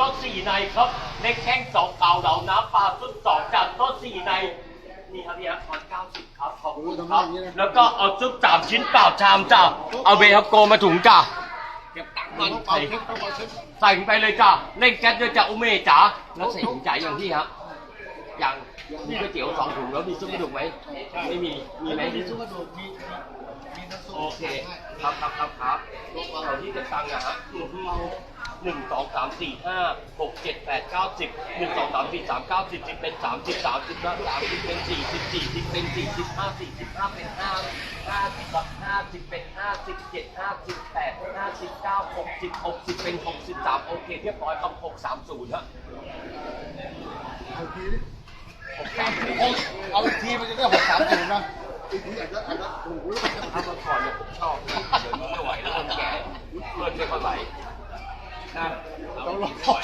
ต้นสี่ในครับเล็กแข้งสองเก่าเหล่าน้ำปลาต้นสองจากต้นสี่ในนี่ครับเนี่ยตอนเก้าสิบครับขอบคุณครับแล้วก็เอาซุปสามชิ้นเปล่าชามจ้าเอาเบฮับโกมาถุงจ้าเก็บตังค์ก่อนใส่ใส่ไปเลยจ้าเร่งแก๊สด้วยจ้าอุเมจ๋าแล้วใส่ถุงจ่ายอย่างที่ฮะอย่างมีก๋วยเตี๋ยวสองถุงแล้วมีซุปกระดูกไหมไม่มีมีไหมมีซุปกระดูกมีมีน้ำซุปโอเค ครับครับครับครับเราที่จะตังค์อะฮะ หนึ่งสองสามสี่ห้าหกเจ็ดแปดเก้าสิบหนึ่งสองสามสี่สามเก้าสิบสิบเป็นสามสิบสามสิบแล้วสามสิบเป็นสี่สิบสี่สิบเป็นสี่สิบห้าสี่สิบห้าเป็นห้าห้าสิบห้าสิบเป็นห้าสิบเจ็ดห้าสิบแปดห้าสิบเก้าหกสิบหกสิบเป็นหกสิบสามโอเคเรียบร้อยครับหกสามศูนย์ฮะเอาทีนี้หกสามศูนย์เอาอีกทีมันจะได้หกสามศูนย์นะถ้าเมื่อก่อนเนี่ยผมชอบเดี๋ยวนี้ไม่ไหวแล้วคนแก่เพื่อนไม่ค่อยไหวนะต้องรอ